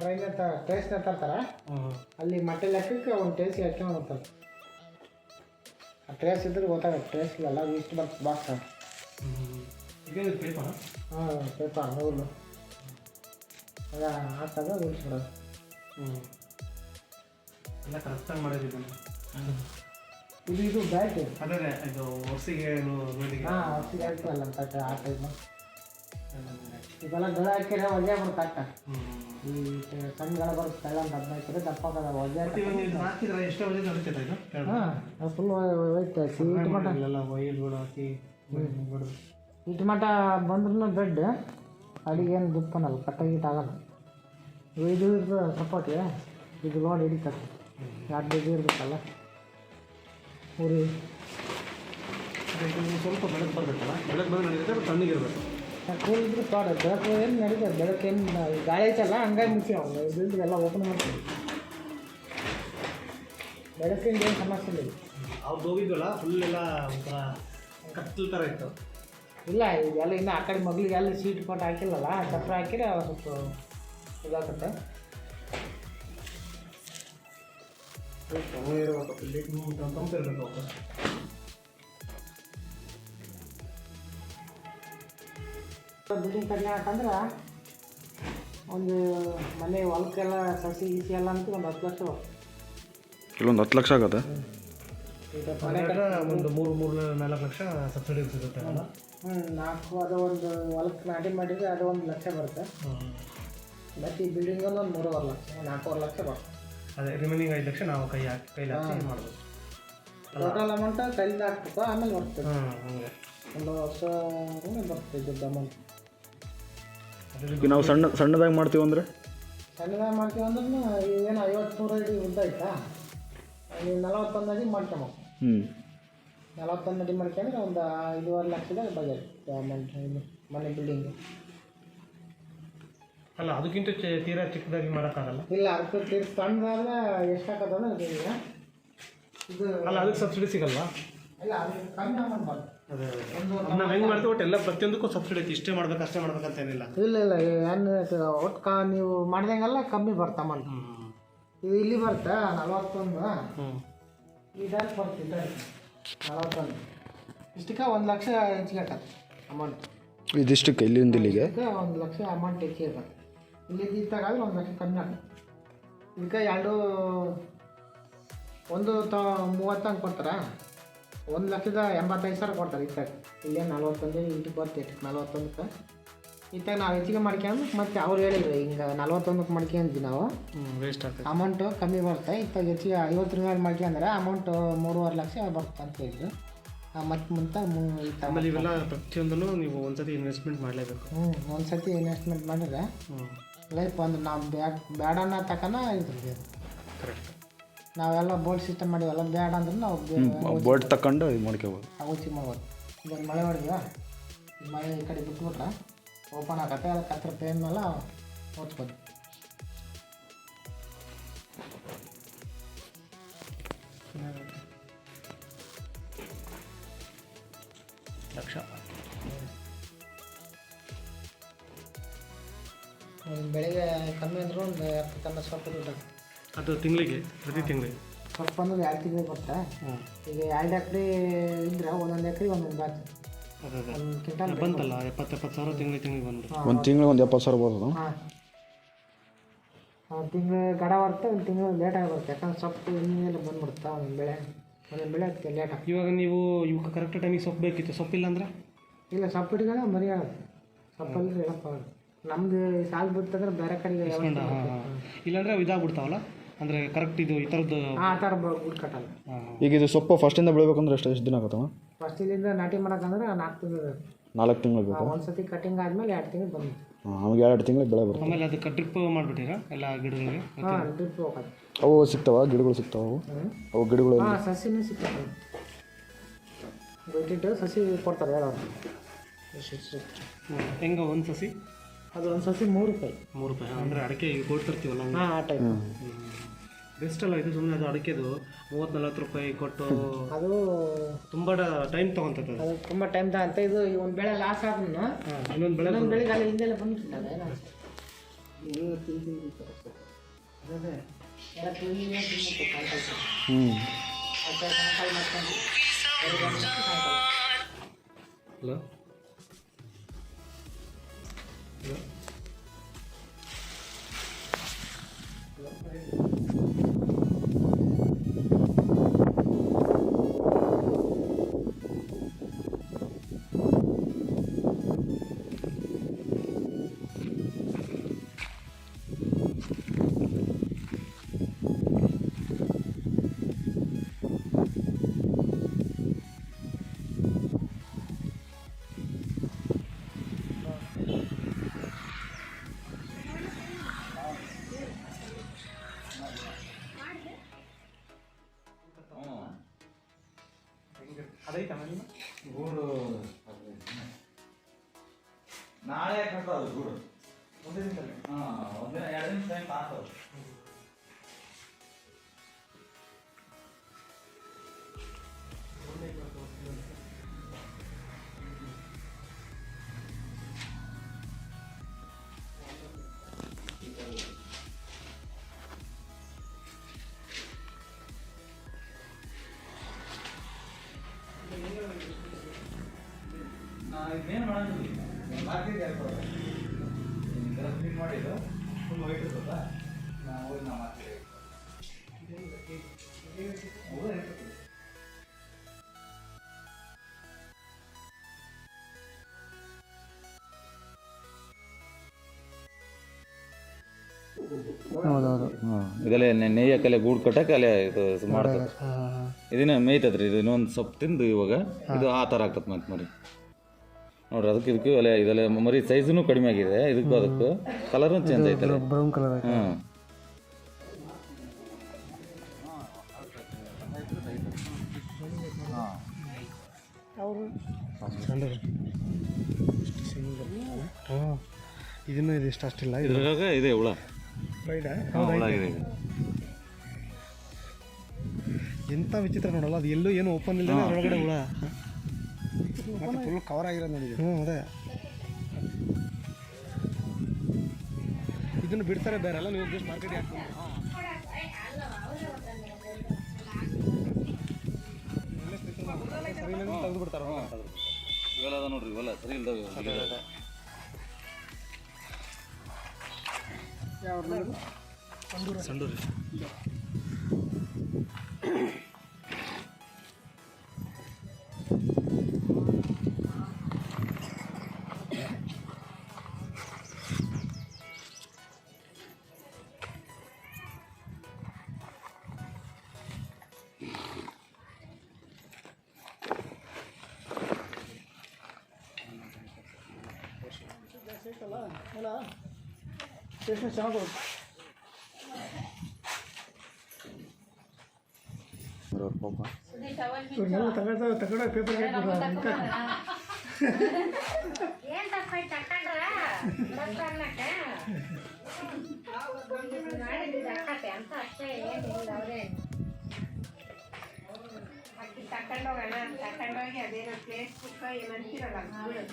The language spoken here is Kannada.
ಟ್ರೈನ್ ಟ್ರೇಸ್ನ ತರ್ತಾರೆ? ಅಲ್ಲಿ ಮಟ್ಟೆ ಲೆಕ್ಕಕ್ಕೆ ಒಂದು ಟ್ರೇಸ್ ಎಷ್ಟು ಬರ್ತಾರೆ ಆ ಟ್ರೇಸ್ ಇದ್ರೆ ಗೊತ್ತಾಗುತ್ತೆ ಟ್ರೇಸ್ ಎಲ್ಲ ಇಷ್ಟು ಬರ್ತದೆ ಬಾಕ್ಸ್ ಇದೇನು ಪೇಪರ್ ಹಾಂ ಪೇಪರ್ ಹೌದು. ಅದ ಹಾಕಾಗ ಉಳಿಸ್ಬಿಡೋದು. ಹ್ಞೂ ಎಲ್ಲ ಕರೆಕ್ಟಾಗಿ ಮಾಡಿದ್ದೀನಿ ಇದು ಇದು ಬ್ಯಾಟ್ ಅದೇ ಇದು ಹೊಸಿಗೆ ಹಾಂ ಹೊಸಿಗೆ ಹಾಕ್ತಲ್ಲ ಅಂತ ಆ ಟೈಮ್ ಇದೆಲ್ಲ ಗಳ ಹಾಕಿದ್ರೆ ಒಜೆ ಬರುತ್ತೆ ಅಟ್ಟ ಈ ಸಣ್ಣ ಗಳ ಬರುತ್ತೆ ತೆಳ್ಳ ಅಂತ ಅದನ್ನ ಹಾಕಿದ್ರೆ ದಪ್ಪ ಆಗದ ಒಜೆ ಹಾಕಿದ್ರೆ ಎಷ್ಟು ಅವಧಿ ನಡೀತೈತೆ ಇದು? ಹಾಂ ಫುಲ್ ಹೋಯ್ತು ಸೀಟ್ ಮಟ ಎಲ್ಲ ವೈರ್ಗಳು ಹಾಕಿ ಇಟ್ಟು ಮಟ ಬಂದ್ರೂ ಬೆಡ್ ಅಡಿಗೆ ಏನು ದುಪ್ಪನಲ್ಲ ಕಟ್ಟಾಗಿಟ್ಟು ಆಗಲ್ಲ. ಇದು ಇರ್ತದೆ ಸಪೋರ್ಟಿಗೆ ಇದು ಲೋಡ್ ಹಿಡಿತದೆ. ಎರಡು ಇದು ಇರ್ಬೇಕಲ್ಲ? ನೀವು ಸ್ವಲ್ಪ ಬೆಳಕು ಬರಬೇಕಲ್ಲ? ಬೆಳಕು ಬಂದು ತಣ್ಣಗಿರ್ಬೇಕು. ಕೂಲ್ ಇದ್ರೆ ತೋಡ ಬೆಳಕು ಏನು ನಡೀತದೆ? ಬೆಳಕು ಏನು ಗಾಳಿ ಐತಲ್ಲ ಹಂಗಾಗಿ ಮುಚ್ಚಿ ಅವ್ನು ಇದು ಎಲ್ಲ ಓಪನ್ ಮಾಡ್ತೀವಿ. ಬೆಳಕಿಂದ ಏನು ಸಮಸ್ಯೆ ಇಲ್ಲ. ಅವ್ರು ಹೋಗಿದ್ವಲ್ಲ ಫುಲ್ ಎಲ್ಲ ಒಂಥರ ಕತ್ತಲ ಥರ ಇತ್ತು. ಇಲ್ಲ ಇದೆಲ್ಲ ಇನ್ನು ಆ ಕಡೆ ಮಗಳಿಗೆ ಎಲ್ಲ ಸೀಟ್ ಪಟ್ಟು ಹಾಕಿಲ್ಲಲ್ಲ ಚಪ್ರ ಹಾಕಿದ್ರೆ ಸ್ವಲ್ಪ ಇದಾಗುತ್ತೆ. ಇರಬೇಕು ಇಲ್ಲಿ ತಂಪು ಕಡಿಮೆ ಬಿಲ್ಡಿಂಗ್ ಒಂದು ಮನೆ ಹೊಲಕ್ಕೆಲ್ಲ ಸಸಿ ಗಿಸಿ ಎಲ್ಲ ಅಂತ ಒಂದು ಹತ್ತು ಲಕ್ಷ ಕೆಲವೊಂದು ಇಲ್ಲೊಂದು ಹತ್ತು ಲಕ್ಷ ಆಗತ್ತೆ? ಈಗ ಮನೆ ಕಟ್ ಒಂದು ಮೂರು ಮೂರು ನಾಲ್ಕು ಲಕ್ಷ ಸಬ್ಸಿಡಿ ಸಿಗುತ್ತೆ ಅಲ್ಲ? ಹ್ಞೂ ನಾಲ್ಕು ಅದು ಒಂದು ಹೊಲಕ್ಕೆ ನಾಟಿ ಮಾಡಿದರೆ ಅದು ಒಂದು ಲಕ್ಷ ಬರುತ್ತೆ. ಮತ್ತು ಈ ಬಿಲ್ಡಿಂಗ್ ಒಂದು ಮೂರುವರೆ ಲಕ್ಷ ನಾಲ್ಕೂವರೆ ಲಕ್ಷ ಬರುತ್ತೆ ಅದೇ ರಿಮೈನಿಂಗ್ ಐದು ಲಕ್ಷ ನಾವು ಕೈ ಹಾಕಿ ಕೈಲಿ ಹಾಕಿ ಮಾಡ್ಬೋದು. ಟೋಟಲ್ ಅಮೌಂಟ್ ಕೈಲಿಂದ ಹಾಕ್ಬೇಕು ಆಮೇಲೆ ಬರ್ತದೆ. ಒಂದು ವರ್ಷ ಬರ್ತದೆ ದುಡ್ಡು ಅಮೌಂಟ್ ಈಗ ನಾವು ಸಣ್ಣ ಸಣ್ಣದಾಗಿ ಮಾಡ್ತೀವಿ ಅಂದರೆ? ಸಣ್ಣದಾಗಿ ಮಾಡ್ತೀವಿ ಅಂದ್ರೆ ಏನು ಐವತ್ತು ನೂರು ಅಡಿ ಉದ್ದ ಆಯ್ತಾ? ನೀವು ನಲವತ್ತೊಂದು ಅಡಿ ಮಾಡ್ಕೊಬೇಕು. ಹ್ಞೂ ನಲವತ್ತೊಂದು ಅಡಿ ಮಾಡ್ಕೊಂಡ್ರೆ ಒಂದು ಐದೂವರೆ ಲಕ್ಷದ ಬಜೆಟ್ ಮನೆ ಇದು ಮನೆ ಬಿಲ್ಡಿಂಗ್ ಅಲ್ಲ ಅದಕ್ಕಿಂತ ಚೆ- ತೀರಾ ಚಿಕ್ಕದಾಗಿ ಮಾಡೋಕ್ಕಾಗಲ್ಲ? ಇಲ್ಲ ಅದಕ್ಕೆ ತೀರ್ ಸಣ್ಣದಾದ್ರೆ ಎಷ್ಟು ಹಾಕೋದಂದ್ರೆ ಇದು ಇದು ಅಲ್ಲ ಅದಕ್ಕೆ ಸಬ್ಸಿಡಿ ಸಿಗಲ್ವಾ? ಇಲ್ಲ ಅದಕ್ಕೆ ಕಮ್ಮಿ ಅದೇ ನಾವು ಹೆಂಗೆ ಮಾಡ್ತೀವಿ ಒಟ್ಟು ಎಲ್ಲ ಪ್ರತಿಯೊಂದಕ್ಕೂ ಸಬ್ಸಿಡಿ ಐತಿ. ಇಷ್ಟೇ ಮಾಡ್ಬೇಕು ಅಷ್ಟೇ ಮಾಡ್ಬೇಕಂತ ಏನಿಲ್ಲ. ಇಲ್ಲ ಇಲ್ಲ ಏನು ಒಟ್ಟು ಕಾ ನೀವು ಮಾಡ್ದಂಗೆಲ್ಲ ಕಮ್ಮಿ ಬರ್ತಮ್ಮ ಅಮೌಂಟ್ ಇದು ಇಲ್ಲಿ ಬರುತ್ತೆ ನಲವತ್ತೊಂದು. ಹ್ಞೂ ಬರ್ತಿದ್ದ ನಲವತ್ತೊಂದು. ಇಷ್ಟಕ್ಕೆ ಒಂದು ಲಕ್ಷ ಹೆಚ್ಚಿಗೆ ಹಾಕತ್ತೆ ಅಮೌಂಟ್ ಇದಿಷ್ಟಕ್ಕೆ ಇಲ್ಲಿಂದ ಇಲ್ಲಿಗೆ? ಒಂದು ಲಕ್ಷ ಅಮೌಂಟ್ ಹೆಚ್ಚಿಗೆ ಹಾಕತ್ತೆ ಇಲ್ಲಿ ಇದ್ದಾಗಾದ್ರೆ ಒಂದು ಲಕ್ಷ ಕಮ್ಮಿ ಆಗುತ್ತೆ ಇದಕ್ಕೆ ಎರಡು ಒಂದು ತ ಮೂವತ್ತು ಹಂಗೆ ಕೊಡ್ತಾರಾ? ಒಂದು ಲಕ್ಷದ ಎಂಬತ್ತೈದು ಸಾವಿರ ಕೊಡ್ತಾರೆ ಇತ್ತಾಗ ಇಲ್ಲೇ ನಲ್ವತ್ತೊಂದು ಇಂಟು ಬರ್ತೈತೆ ನಲ್ವತ್ತೊಂದಕ್ಕೆ. ಇತ್ತಾಗ ನಾವು ಹೆಚ್ಚಿಗೆ ಮಾಡ್ಕೊಂಡು ಮತ್ತೆ ಅವ್ರು ಹೇಳಿದ್ರು ಹಿಂಗೆ ನಲ್ವತ್ತೊಂದಕ್ಕೆ ಮಾಡ್ಕೊಂಡ್ವಿ ನಾವು. ಹ್ಞೂ ವೇಸ್ಟ್ ಆಗ್ತದೆ ಅಮೌಂಟು ಕಮ್ಮಿ ಬರುತ್ತೆ ಇತ್ತಾಗ ಹೆಚ್ಚಿಗೆ ಐವತ್ತರ ಮೇಲೆ ಮಾಡ್ಕೊಂಡ್ರೆ ಅಮೌಂಟು ಮೂರುವರೆ ಲಕ್ಷ ಬರುತ್ತೆ ಅಂತ ಹೇಳಿದ್ರು. ಮತ್ತು ಮುಂದೆ ಮೂ ಆಮೇಲೆ ಇವೆಲ್ಲ ಪ್ರತಿಯೊಂದನ್ನು ನೀವು ಒಂದ್ಸತಿ ಇನ್ವೆಸ್ಟ್ಮೆಂಟ್ ಮಾಡಲೇಬೇಕು. ಹ್ಞೂ ಒಂದು ಸತಿ ಇನ್ವೆಸ್ಟ್ಮೆಂಟ್ ಮಾಡಿದ್ರೆ ಲೈಫ್ ಒಂದು ನಾವು ಬ್ಯಾಡ್ ಬೇಡನ್ನ ತಕನ ಇರ್ತದೆ ಕರೆಕ್ಟ್ ನಾವೆಲ್ಲ ಬೋಲ್ಡ್ ಸಿಸ್ಟಮ್ ಮಾಡಿವಲ್ಲ ಬೇಡ ಅಂದ್ರೆ ನಾವು ಬೋರ್ಡ್ ತಕೊಂಡು ಇದು ಮಾಡ್ಕೋಬೋದು. ಔಚಿ ಮಾಡ್ಬೋದು. ಇದನ್ನು ಮಳೆ ಹೊಡೆದಿವ? ಮಳೆ ಈ ಕಡೆ ಬಿಟ್ಬಿಟ್ರೆ ಓಪನ್ ಆಗತ್ತೆ ಅದಕ್ಕೆ ಹತ್ರ ಪೇನ್ ಮೇಲೆ ಓದ್ಬೋದು ಲಕ್ಷ. ಬೆಳಿಗ್ಗೆ ಕಮ್ಮಿ ಅಂದ್ರೆ ಒಂದು ಎಪ್ಪತ್ತನ್ನ ಸ್ವಲ್ಪ ದುಡ್ಡು. ಅದು ತಿಂಗಳಿಗೆ ಪ್ರತಿ ತಿಂಗಳಿಗೆ. ಸ್ವಲ್ಪ ಅಂದ್ರೆ ಎರಡು ತಿಂಗಳಿಗೆ ಬರುತ್ತೆ ಹ್ಞೂ ಈಗ ಎರಡು ಎಕರೆ ಇದ್ರೆ ಒಂದೊಂದು ಎಕರೆ ಒಂದೊಂದು ಬ್ಯಾಚ್. ಅದೇ ಅದೇ. ಒಂದು ಕ್ವಿಂಟಲ್ ಬಂತಲ್ಲ ಎಪ್ಪತ್ತು ಎಪ್ಪತ್ತು ಸಾವಿರ ತಿಂಗಳಿಗೆ ತಿಂಗಳಿಗೆ ಬಂದು ಒಂದು ತಿಂಗಳು ಒಂದು ಎಪ್ಪತ್ತು ಸಾವಿರ ಬರ್ತದೆ ಹಾಂ. ಒಂದು ತಿಂಗಳು ಗಡ ಬರುತ್ತೆ ಒಂದು ತಿಂಗಳು ಲೇಟಾಗಿ ಬರುತ್ತೆ. ಯಾಕಂದ್ರೆ ಸೊಪ್ಪು ಇನ್ನೆಲ್ಲ ಬಂದ್ಬಿಡುತ್ತೆ ಒಂದು ಬೆಳೆ? ಒಂದೊಂದು ಬೆಳೆ ಅದಕ್ಕೆ ಇವಾಗ ನೀವು ಇವಾಗ ಕರೆಕ್ಟ್ ಟೈಮಿಗೆ ಸೊಪ್ಪು ಬೇಕಿತ್ತು. ಸೊಪ್ಪಿಲ್ಲ ಅಂದ್ರೆ? ಇಲ್ಲ ಸೊಪ್ಪು ಇಟ್ಕೊಂಡ್ರೆ ಮರಿ ಆಗುತ್ತೆ. ಸೊಪ್ಪಲ್ಲಿ ಹೇಳಪ್ಪ ನಮ್ದು ಸಾಲು ಬಿಡ್ತಂದ್ರೆ ಬೇರೆ ಕಡೆ ಇಲ್ಲಾಂದ್ರೆ ಇದಾಗ್ಬಿಡ್ತಾವಲ್ಲ? ಅಂದರೆ ಕರೆಕ್ಟ್ ಇದು ಈ ಥರದ್ದು ಆ ಥರ ಕಟ್ಟಲ್ಲ ಈಗ ಇದು ಸೊಪ್ಪು ಫಸ್ಟಿಂದ ಬೆಳಿಬೇಕಂದ್ರೆ ಎಷ್ಟು ಎಷ್ಟು ದಿನ ಆಗುತ್ತವ ಫಸ್ಟ್ ಇಲ್ಲಿಂದ ನಾಟಿ ಮಾಡಕಂದ್ರೆ ನಾಲ್ಕು ತಿಂಗಳು ನಾಲ್ಕು ತಿಂಗಳು ಬೇಕು? ಒಂದು ಸತಿ ಕಟಿಂಗ್ ಆದಮೇಲೆ ಎರಡು ತಿಂಗಳು ಬಂದು. ನಮಗೆ ಎರಡು ತಿಂಗಳಿಗೆ ಬೆಳೆ ಬರ್ತವೆ ಆಮೇಲೆ ಅದಕ್ಕೆ ಡ್ರಿಪ್ ಮಾಡಿಬಿಟ್ಟಿರಾ? ಎಲ್ಲ ಗಿಡಗಳಿಗೆ? ಹಾಂ ಡ್ರಿಪ್ ಹೋಗೋದು ಅವು ಸಿಗ್ತಾವ ಗಿಡಗಳು ಸಿಗ್ತಾವ ಅವು? ಅವು ಗಿಡಗಳು ಹಾಂ ಸಸಿನೂ ಸಿಗ್ತದೆ ಬಿಟ್ಟಿಟ್ಟು ಸಸಿ ಕೊಡ್ತಾರೆ ಹೇಳೋರು. ಹೆಂಗೆ ಒಂದು ಸಸಿ? ಅದು ಒಂದು ಸಸಿ ಮೂರು ರೂಪಾಯಿ. ಮೂರು ರೂಪಾಯಿ ಅಂದರೆ ಅಡಿಕೆ ಕೊಡ್ತಿರ್ತೀವಲ್ಲ ಹಾಂ ಆ ಟೈಪ್ ಬೆಸ್ಟ್ ಅಲ್ಲ ಇದು ಸುಮ್ಮನೆ ಅದು ಅಡಿಕೆದು ಮೂವತ್ತು ನಲ್ವತ್ತು ರೂಪಾಯಿ ಕೊಟ್ಟು ಅದು ತುಂಬ ಟೈಮ್ ತಗೊಂತದೆ ಅದು. ತುಂಬ ಟೈಮ್ ಅಂತ ಇದು ಈ ಒಂದು ಬೆಳೆ ಲಾಸ್ ಆದ್ರೂ ಇನ್ನೊಂದ್ ಇನ್ನೊಂದು ಬೆಳೆ ಇನ್ನೊಂದು ಬೆಳೆಗೆ ಅಲ್ಲಿ ಹಿಂದೆಲ್ಲ ಬಂದಿರ್ತದೆ ಹಲೋ ತಿಂದು ಅದೈತ ಮನೆ ಗೂಡು ನಾಳೆ ಕಟ್ಟೋದು ಗೂಡು. ಒಂದೇ ದಿನ ಹಾಂ ಒಂದಿನ ಎರಡು ದಿನ ಟೈಮ್ ಆಗ್ತದೆ ನಾವು ಮಾಡೋದಿಲ್ಲ ಮಾರ್ಕೆಟ್ ಮಾರ್ಕೆಟ್ ಹಾಕೋದು ಕ್ಲೀನ್ ಮಾಡಿದ್ದು ಫುಲ್ ವೈಟ್ ಇರ್ತದ ನಾವು ಹೋಗಿ ನಾವು ಮಾರ್ಕೆಟ್ ಹೌದೌದು. ಗೂಡು ಕಟ್ಟಕ್ಕೆ ಅಲ್ಲೇ ಇದು ಮಾಡ್ತದೆ. ಇದನ್ನ ಮೇಯ್ತದ್ರಿ ಇದು ಇನ್ನೊಂದು ಸೊಪ್ಪು ತಿಂದು ಇವಾಗ ಇದು ಆ ಥರ ಆಗ್ತದೆ ಮತ್ತೆ ಮರಿ ನೋಡ್ರಿ ಅದಕ್ಕೆ ಇದಕ್ಕೆ ಒಲೆ ಇದೆಲ್ಲ ಮರಿ ಸೈಜುನು ಕಡಿಮೆ ಆಗಿದೆ. ಇದಕ್ಕೂ ಅದಕ್ಕೂ ಕಲರ್ ಚೇಂಜ್ ಐತೆ ಬ್ರೌನ್ ಕಲರ್ ಹಾಂ ಅವರು ಹಾಂ ಇದನ್ನು ಇದು ಇಷ್ಟ ಅಷ್ಟಿಲ್ಲ ಇದು ಇದ್ರಾಗ ಇದೆ ಹುಳ. ಹುಳ ಇದೆ ಇದು. ಎಂಥ ವಿಚಿತ್ರ ನೋಡಲ್ಲ ಅದು ಎಲ್ಲೂ ಏನು ಓಪನ್ ಇಲ್ಲ ಒಳಗಡೆ ಹುಳ. ಮತ್ತೆ ಫುಲ್ ಕವರ್ ಆಗಿರೋದು ನೋಡಿ ಹ್ಞೂ ಅದೇ. ಇದನ್ನು ಬಿಡ್ತಾರೆ ಬೇರೆ ಅಲ್ಲ ನೀವು ಜಸ್ಟ್ ಮಾರ್ಕೆಟ್ ಹಾಕ್ಬೋದು ತೆಗೆದು ಬಿಡ್ತಾರೆ. ಇವೆಲ್ಲ ಅದ ನೋಡ್ರಿ ಇವೆಲ್ಲ ಸರಿ ಇಲ್ದಾವೆ ಸಂಡೂರಿ. ಟೇಸ್ಟ್ ಚೆನ್ನಾಗಿ ಇವ್ರನ್ನೆಲ್ಲ ತಗೊಳ್ತಾ ತಗೊಂಡ ಪೇಪರ್ ಏನ್ ತಪ್ಪಾಯ್ತು ತಕೊಂಡ್ರ ರೊಕ್ಕ ಅನ್ನಕ್ಕ ಮಾಡಿದ್ದು ಅಕ್ಕತೆ ಅಂತ ಅಷ್ಟೇ ಏನಿಲ್ಲ ಅವ್ರೆ ಅಕ್ಕಿ ತಕೊಂಡೋಗೋಣ ತಕೊಂಡೋಗಿ ಅದೇನೋ ಫೇಸ್ಬುಕ್ ಏನು ಅಂತಿರಲ್ಲ ಬಿಡು.